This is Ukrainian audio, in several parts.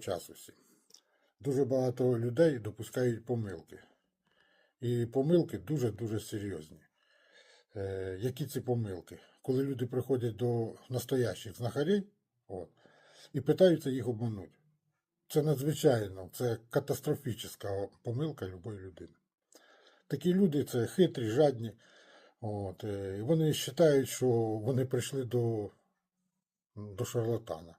Часу. Дуже багато людей допускають помилки. І помилки дуже-дуже серйозні. Е, які ці помилки? Коли люди приходять до настоящих знахарів от, і питаються їх обманути. Це надзвичайно, це катастрофічна помилка любої людини. Такі люди це хитрі, жадні. От, е, і вони вважають, що вони прийшли до, до шарлатана.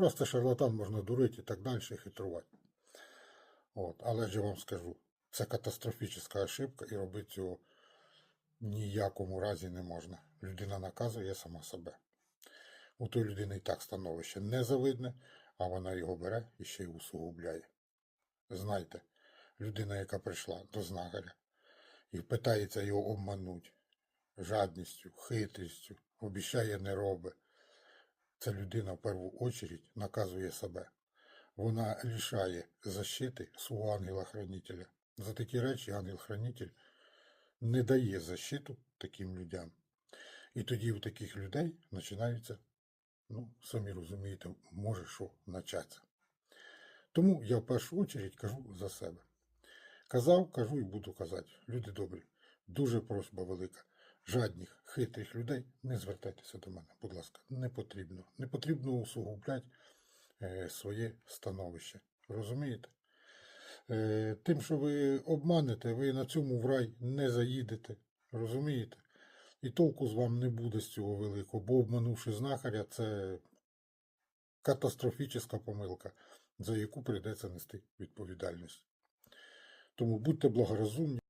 Раз це шарлатан, можна дурити і так далі, і хитрувати. От. Але ж я вам скажу, це катастрофічна ошибка і робити цього ніякому разі не можна. Людина наказує сама себе. У той людини і так становище незавидне, а вона його бере і ще й усугубляє. Знайте, людина, яка прийшла до знахаря і питається його обмануть жадністю, хитрістю, обіщає не робить. Ця людина в першу очередь наказує себе. Вона лишає защити свого ангела-хранителя. За такі речі ангел-хранитель не дає защиту таким людям. І тоді у таких людей починаються, ну, самі розумієте, може що початися. Тому я в першу очередь кажу за себе. Казав, кажу і буду казати. Люди добрі, дуже просьба велика. Жадних, хитрих людей не звертайтеся до мене, будь ласка, не потрібно. Не потрібно усугубляти е, своє становище. Розумієте? Е, тим, що ви обманете, ви на цьому в рай не заїдете. Розумієте? І толку з вам не буде з цього великого, бо обманувши знахаря, це катастрофічна помилка, за яку прийдеться нести відповідальність. Тому будьте благорозумні.